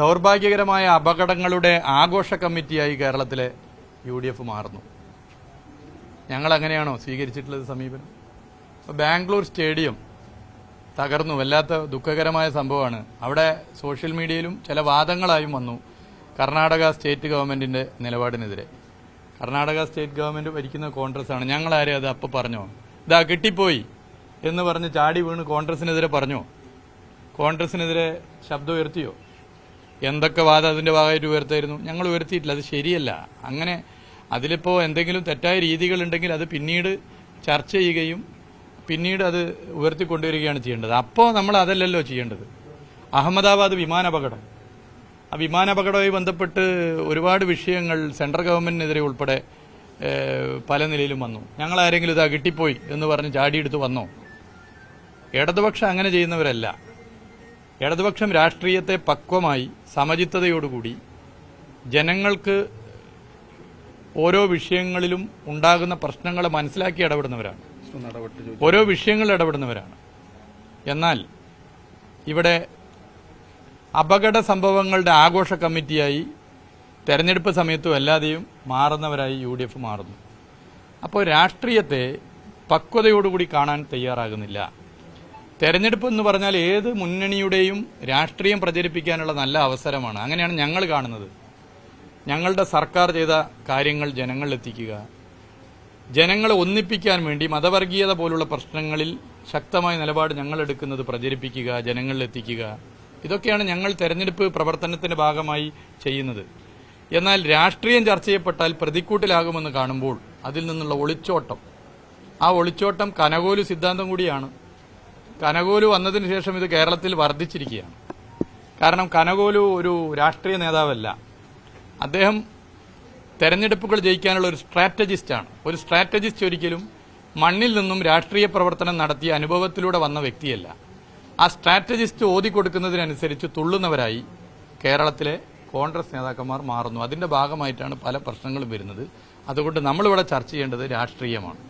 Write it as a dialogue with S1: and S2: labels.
S1: ദൗർഭാഗ്യകരമായ അപകടങ്ങളുടെ ആഘോഷ കമ്മിറ്റിയായി കേരളത്തിലെ U D F മാറുന്നു. ഞങ്ങൾ അങ്ങനെയാണോ സ്വീകരിച്ചിട്ടുള്ളത് സമീപനം? ബാംഗ്ലൂർ സ്റ്റേഡിയം തകർന്നു. വല്ലാത്ത ദുഃഖകരമായ സംഭവമാണ്. അവിടെ സോഷ്യൽ മീഡിയയിലും ചില വാദങ്ങളായും വന്നു കർണാടക സ്റ്റേറ്റ് ഗവൺമെന്റിന്റെ നിലപാടിനെതിരെ. കർണാടക സ്റ്റേറ്റ് ഗവൺമെന്റ് ഭരിക്കുന്ന കോൺഗ്രസ് ആണ് ഞങ്ങളാരെ അത് അപ്പോൾ പറഞ്ഞോ? ഇതാ കിട്ടിപ്പോയി എന്ന് പറഞ്ഞ് ചാടി വീണ് കോൺഗ്രസിനെതിരെ പറഞ്ഞോ? കോൺഗ്രസിനെതിരെ ശബ്ദം ഉയർത്തിയോ? എന്തൊക്കെ വാദം അതിന്റെ ഭാഗമായിട്ട് ഉയർത്തായിരുന്നു? ഞങ്ങൾ ഉയർത്തിയിട്ടില്ല അത് ശരിയല്ല. അങ്ങനെ അതിലിപ്പോൾ എന്തെങ്കിലും തെറ്റായ രീതികളുണ്ടെങ്കിൽ അത് പിന്നീട് ചർച്ച ചെയ്യുകയും പിന്നീട് അത് ഉയർത്തിക്കൊണ്ടുവരികയാണ് ചെയ്യേണ്ടത്. അപ്പോൾ നമ്മൾ അതല്ലല്ലോ ചെയ്യേണ്ടത്. അഹമ്മദാബാദ് വിമാനാപകടം ആ വിമാനാപകടവുമായി ബന്ധപ്പെട്ട് ഒരുപാട് വിഷയങ്ങൾ സെൻട്രൽ ഗവൺമെന്റിനെതിരെ ഉൾപ്പെടെ പല നിലയിലും വന്നു. ഞങ്ങൾ ആരെങ്കിലും ഇതാ കിട്ടിപ്പോയി എന്ന് പറഞ്ഞ് ചാടിയെടുത്ത് വന്നോ? ഇടതുപക്ഷം അങ്ങനെ ചെയ്യുന്നവരല്ല. ഇടതുപക്ഷം രാഷ്ട്രീയത്തെ പക്വമായി സമചിത്തതയോടുകൂടി ജനങ്ങൾക്ക് ഓരോ വിഷയങ്ങളിലും ഉണ്ടാകുന്ന പ്രശ്നങ്ങളെ മനസ്സിലാക്കി ഇടപെടുന്നവരാണ്. ഓരോ വിഷയങ്ങളിൽ ഇടപെടുന്നവരാണ്. എന്നാൽ ഇവിടെ അപകട സംഭവങ്ങളുടെ ആഘോഷ കമ്മിറ്റിയായി തെരഞ്ഞെടുപ്പ് സമയത്തും അല്ലാതെയും മാറുന്നവരായി യു ഡി എഫ് മാറുന്നു. അപ്പോൾ രാഷ്ട്രീയത്തെ പക്വതയോടുകൂടി കാണാൻ തയ്യാറാകുന്നില്ല. തെരഞ്ഞെടുപ്പ് എന്ന് പറഞ്ഞാൽ ഏത് മുന്നണിയുടെയും രാഷ്ട്രീയം പ്രചരിപ്പിക്കാനുള്ള നല്ല അവസരമാണ്. അങ്ങനെയാണ് ഞങ്ങൾ കാണുന്നത്. ഞങ്ങളുടെ സർക്കാർ ചെയ്ത കാര്യങ്ങൾ ജനങ്ങളിലെത്തിക്കുക ജനങ്ങളെ ഒന്നിപ്പിക്കാൻ വേണ്ടി മതവർഗീയത പോലുള്ള പ്രശ്നങ്ങളിൽ ശക്തമായ നിലപാട് ഞങ്ങൾ എടുക്കുന്നത് പ്രചരിപ്പിക്കുക ജനങ്ങളിലെത്തിക്കുക ഇതൊക്കെയാണ് ഞങ്ങൾ തെരഞ്ഞെടുപ്പ് പ്രവർത്തനത്തിന്റെ ഭാഗമായി ചെയ്യുന്നത്. എന്നാൽ രാഷ്ട്രീയം ചർച്ച ചെയ്യപ്പെട്ടാൽ പ്രതിക്കൂട്ടിലാകുമെന്ന് കാണുമ്പോൾ അതിൽ നിന്നുള്ള ഒളിച്ചോട്ടം. ആ ഒളിച്ചോട്ടം കനകോലു സിദ്ധാന്തം കൂടിയാണ്. കനകോലു വന്നതിന് ശേഷം ഇത് കേരളത്തിൽ വർദ്ധിച്ചിരിക്കുകയാണ്. കാരണം കനകോലു ഒരു രാഷ്ട്രീയ നേതാവല്ല. അദ്ദേഹം തെരഞ്ഞെടുപ്പുകൾ ജയിക്കാനുള്ള ഒരു സ്ട്രാറ്റജിസ്റ്റാണ് ഒരു സ്ട്രാറ്റജിസ്റ്റ് ഒരിക്കലും മണ്ണിൽ നിന്നും രാഷ്ട്രീയ പ്രവർത്തനം നടത്തിയ അനുഭവത്തിലൂടെ വന്ന വ്യക്തിയല്ല. ആ സ്ട്രാറ്റജിസ്റ്റ് ഓതിക്കൊടുക്കുന്നതിനനുസരിച്ച് തുള്ളുന്നവരായി കേരളത്തിലെ കോൺഗ്രസ് നേതാക്കന്മാർ മാറുന്നു. അതിന്റെ ഭാഗമായിട്ടാണ് പല പ്രശ്നങ്ങളും വരുന്നത്. അതുകൊണ്ട് നമ്മളിവിടെ ചർച്ച ചെയ്യേണ്ടത് രാഷ്ട്രീയമാണ്.